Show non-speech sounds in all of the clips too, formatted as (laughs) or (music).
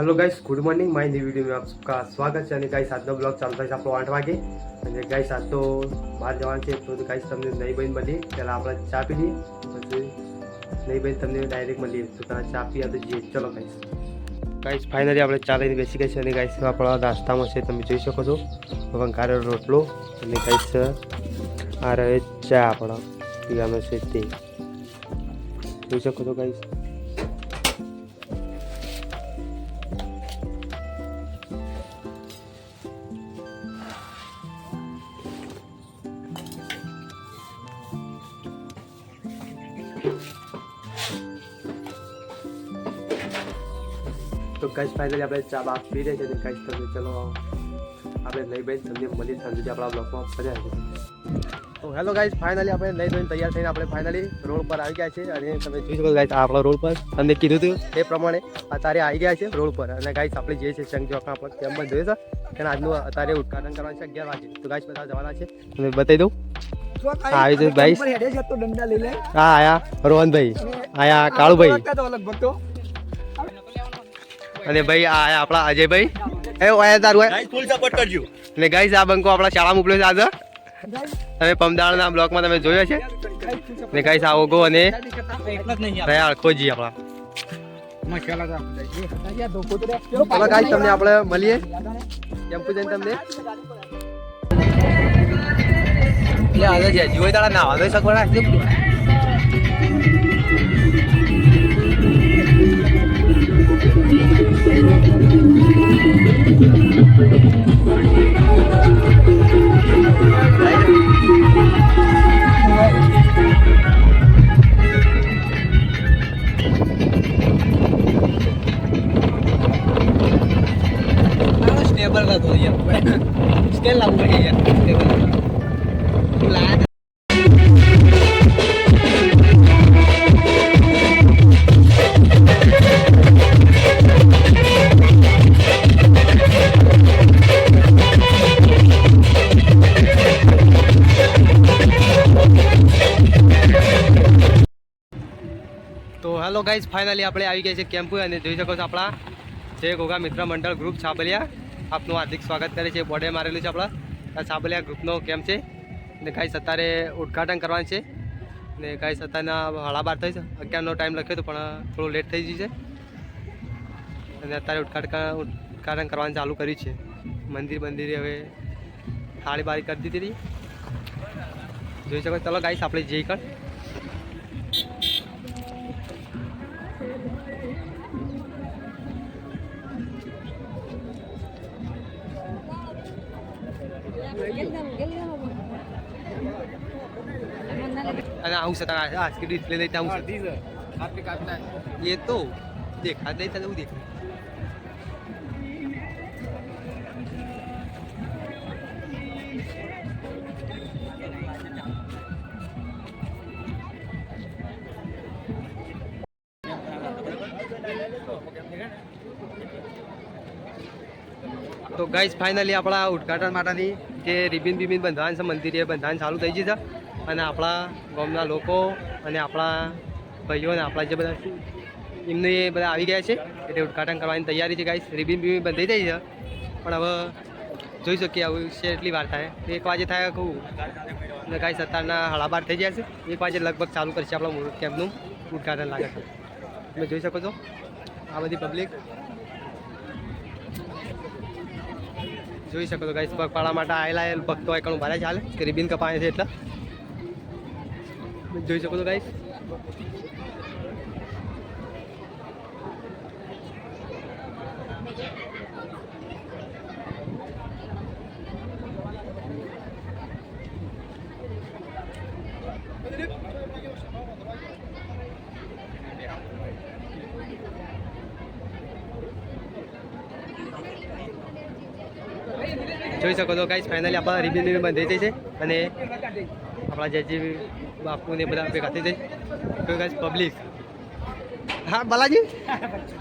तो hello guys good morning my new video में आपका સ્વાગત છે અને ગાઈસ આજનો બ્લોગ ચાલુ થાય છે આપણો આઠ વાગે અને ગાઈસ આજ તો બહાર જવાનું છે તો ગાઈસ તમને નહીં બહેન મળી પહેલાં આપણે ચા પી લઈએ પછી નહીં બહેન તમને ડાયરેક્ટ મળીએ તો તમે ચા પીયા તો જઈએ ચલો ગાઈસ ગાઈસ ફાઇનલી આપણે ચા લઈને બેસી ગયા છે અને ગાઈસ આપણા નાસ્તામાં છે તમે જોઈ શકો છો વંકારેલો રોટલો અને ગાઈસ આ રહે ચા આપણા પીવાનો છે તે જોઈ શકો છો ગાઈસ ગાઈસ ફાઇનલી આપણે ચા બાપ પી રહી છે ગાઈસ તમે ચલો આપણે નહીં બેન તમને મળી સાંજે આપણા બ્લોકમાં ફર્યા તો હેલો ગાઈસ ફાઇનલી આપણે નહીં ધોઈને તૈયાર થઈને આપણે ફાઇનલી રોડ પર આવી ગયા છે અને તમે જોઈ શકો ગાઈઝ આપણા રોડ પર. તમને કીધું હતું એ પ્રમાણે અત્યારે આવી ગયા છે રોડ પર. અને ગાઈઝ આપણે જે છે શંખ ચોકમાં આપણે કેમ્પ પણ જોઈએ છે? અને આજનું અત્યારે ઉદઘાટન કરવાનું છે અગિયાર વાગે. તો ગાઈઝ બધા જવાના છે. તમે બતાવી દઉં. આવી ભાઈ. હા આયા રોહનભાઈ આયા કાળુભાઈ. અને ભાઈ આ આપણા અજયભાઈ. એ આયા તારું હોય ફૂલ સપોર્ટ કરજો. અને ગાઈસ આ બંકો આપણા શાળા મોકલ્યો છે આજે. તમે પમદાળના બ્લોકમાં તમે જોયો છે? ને ગાઈસ આ ઓગો અને રહ્યા અળખોજી આપણા. ચાલો ગાઈસ તમને આપણે મળીએ. ટેમ્પુ જઈને તમને. એટલે આજે જે જીવો દાડા ના વાંધો શકવાના તો ગાઈઝ ફાઇનલી આપણે આવી ગયા છે કેમ્પુ અને જોઈ શકો છો આપણા જે ગોગા મિત્ર મંડળ ગ્રુપ છાબલિયા આપનું હાર્દિક સ્વાગત કરે છે, બોર્ડે મારેલું છે આપણા. છાબલિયા ગ્રુપનો કેમ્પ છે. ને ગાઈઝ અત્યારે ઉદઘાટન કરવાનું છે. ને ગાઈઝ અત્યારના હળા બાર થઈ છે. અગિયારનો ટાઈમ લખ્યો હતો પણ થોડું લેટ થઈ ગયું છે. અને અત્યારે ઉદઘાટન ઉદઘાટન કરવાનું ચાલુ કર્યું છે. મંદિર મંદિરે હવે થાળી બારી કરી દીધી હતી. જોઈ શકો. ચલો ગાઈસ આપણે જઈ કર આવું તારા આ સ્ક્રીન ડિસ્પ્લે લઈને આવું છે. એ તો દેખા દે તને હું દેખાય. તો ગાઈઝ ફાઇનલી આપણા ઉદઘાટન માટેની જે રિબિન બિબિન બંધાણ છે મંદિર એ બંધાણ ચાલુ થઈ ગયું છે. અને આપણા ગામના લોકો અને આપણા ભાઈઓ અને આપણા જે બધા એમને એ બધા આવી ગયા છે. એટલે ઉદઘાટન કરવાની તૈયારી છે ગાઈઝ રિબિન બિબિન બંધ થઈ છે. પણ હવે જોઈ શકીએ આવું છે એટલી વાર થાય. એક વાગે થાય કહું અને ગાઈઝ અત્યારના હળાબાર થઈ ગયા છે. એક વાગે લગભગ ચાલુ કરશે આપણા મૂળ કેમ્પનું ઉદઘાટન લાગે છે. તમે જોઈ શકો છો. આ બધી પબ્લિક જોઈ શકો છો ગાઈસ પગપાળા માટે આવેલા ભક્તો એકણું ભારે ચાલે કે રિબિન કપાય છે એટલે. જોઈ શકો છો ગાઈસ જોઈ શકો છો ગાઈસ ફાઇનલી આપણા રિબિન બંધ થઈ જાય છે. અને આપણા જે જે બાપુ ને બધા ભેગા થઈ જાય. પબ્લિક હા બાલાજી? (laughs)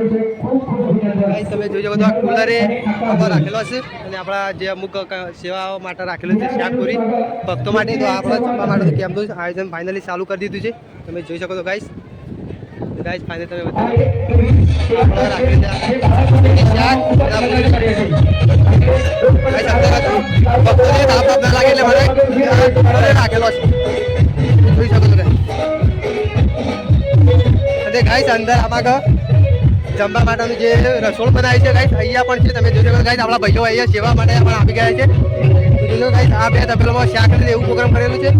તમે જોઈ શકો તો આ કુલરે રાખેલો હશે અને આપણા જે અમુક સેવાઓ માટે રાખેલું છે શાકપુરી ભક્તો માટે. તો આપણા જમવા માટે તો કેમ્પનું આયોજન ફાઇનલી ચાલુ કરી દીધું છે. તમે જોઈ શકો છો ગાઈસ ગાઈસ ફાઇનલ તમે રાખેલું છે. અંદર આમાં જમવા માટેનું જે રસોડ બનાવી છે ગાઈસ અહીંયા પણ છે. તમે જોજો ગાઈસ આપણા ભાઈઓ અહીંયા સેવા માટે પણ આપી ગયા છે. જોજો ગાઈસ આ બે તપેલામાં શાક ને એવું પ્રોગ્રામ કરેલું છે.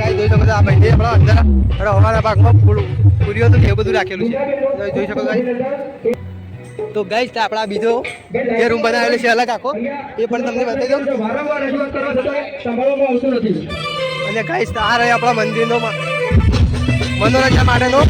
ગાઈસ જોઈ શકો આ ભાઈ આપણા અંદર અમારા ભાગમાં પૂરું પૂરીઓ તો એ બધું રાખેલું છે. જોઈ શકો ગાઈસ તો ગાઈસ આપણા બીજો જે રૂમ બનાવેલો છે, અલગ આખો, એ પણ તમને બતાવી દઉં. અને ગાઈસ આ રહે આપણા મંદિરનો મનોરંજન માટેનો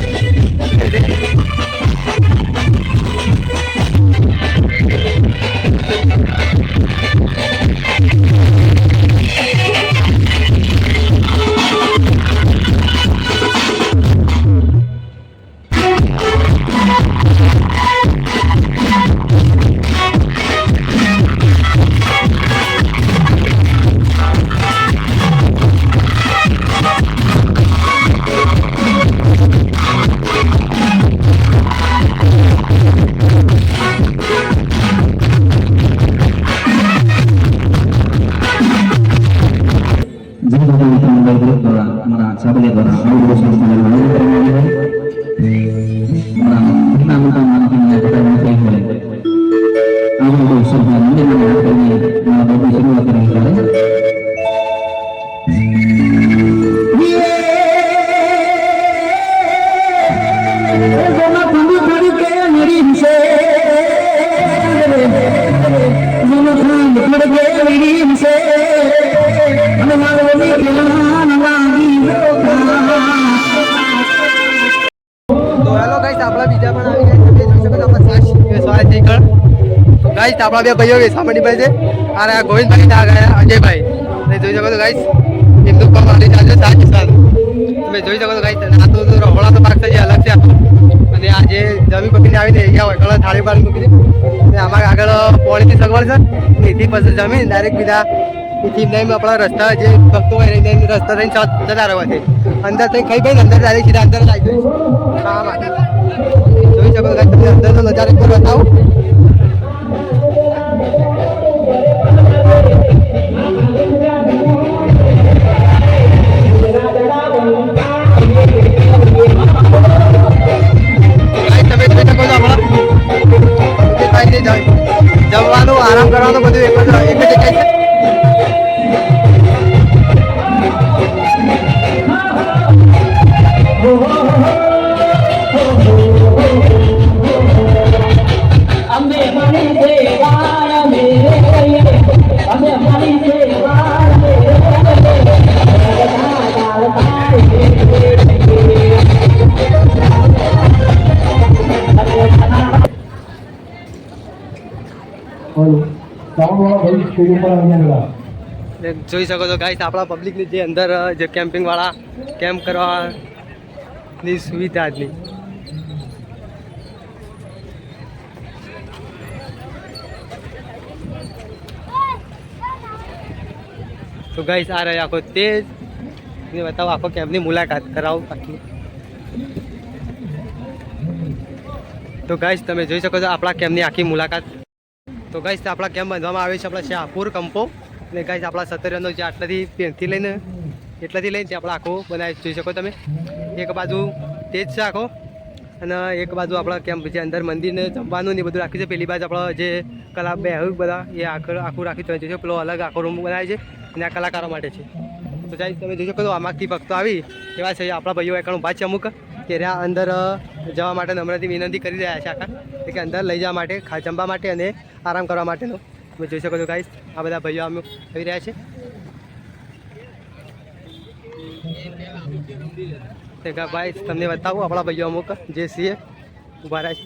ગાઈસ આપણા બે ભાઈઓ વેસવા મંડી ભાઈ છે. અને આ ગોવિંદભાઈ અજયભાઈ. તમે જોઈ શકો છો ગાઈસ એમનું કામ આલી ચાલશે સાત સાલ તમે જોઈ શકો છો અને આ તો રહોળા તો પાક છે જે અલગ છે અને આ જે જમી પકડીને આવીને અહીંયા હોય કળા થાળી પાડી મૂકી અને આમાં આગળ પોણીની સગવડ છે. એથી પછી જમીન ડાયરેક્ટ બીજા એથી નહીં આપણા રસ્તા જે ભક્તો હોય, એને રસ્તા થઈને જતા રહેવા છે. અંદર થઈ ખાઈ ભાઈ અંદર ડાયરેક્ટ સીધા અંદર આવી જાય હા જોઈ શકો છો તમને અંદરનો નજારો બતાવો. જોઈ શકો છો ગાઈસ આપણા પબ્લિકની જે અંદર જે કેમ્પિંગ વાળા કેમ્પ કરવાની સુવિધા આજની તો ગાઈસ આ રહ્યા આખો તે જ. ને બતાવો, આખો કેમ્પની મુલાકાત કરાવો આખી તો ગાઈસ તમે જોઈ શકો છો, આપણા કેમ્પની આખી મુલાકાત. તો ગાઈસ આપણા કેમ્પ બાંધવામાં આવે છે? આપણા શાહપુર કંપો. અને ગાઈસ આપણા સત્તરિયાનો જે આટલાથી પેનથી લઈને એટલાથી લઈને આપણે આખો બનાવી જોઈ શકો તમે. એક બાજુ તે જ છે આખો અને એક બાજુ આપણા કેમ્પ જે અંદર મંદિરને જમવાનું ને બધું રાખ્યું છે. પેલી બાજુ આપણા જે કલા બે બધા, એ આખું આખું રાખ્યું તમે જોઈ શકો પેલો અલગ આખો રૂમ બનાવે છે અને આ કલાકારો માટે છે. તો જાય તમે જોઈ શકો તો આમાંથી ભક્તો આવી. એવા છે આપણા ભાઈઓ એકણ ભાઈ છે અમુક. કે અંદર જવા માટે નમ્રથી વિનંતી કરી રહ્યા છે આખા. કે અંદર લઈ જવા માટે, ખા, જમવા માટે અને આરામ કરવા માટેનો. તમે જોઈ શકો છો ગાઈસ આ બધા ભાઈઓ અમે આવી રહ્યા છે. તે ભાઈ, તમને બતાવું આપણા ભાઈઓ અમુક, જે સીએ ઊભા રહ્યા છે.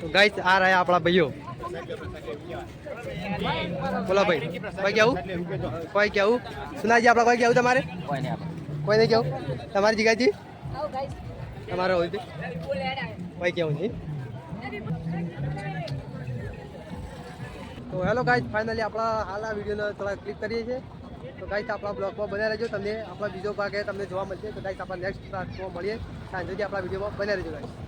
તો આ રહ્યા આપણા ભાઈઓ. બોલો ભાઈ, કોઈ કેવું કોઈ કેવું સુનાજી, આપણા કોઈ કેવું તમારે? કોઈ નહીં કેવું તમારી જીગાજી તમારો હોય છે કોઈ કેવું નહીં. તો હેલો ગાઈઝ ફાઇનલી આપણા હાલ આ વિડીયોને થોડા ક્લિક કરીએ છીએ. તો ગાઈઝ આપણા બ્લોગમાં બન્યા રહેજો. તમને આપણા બીજો ભાગ તમને જોવા મળશે. તો ગાઈઝ આપણા નેક્સ્ટ પાર્ટમાં મળીએ. સાંજે આપણા વિડીયોમાં બન્યા રહેજો ગાઈઝ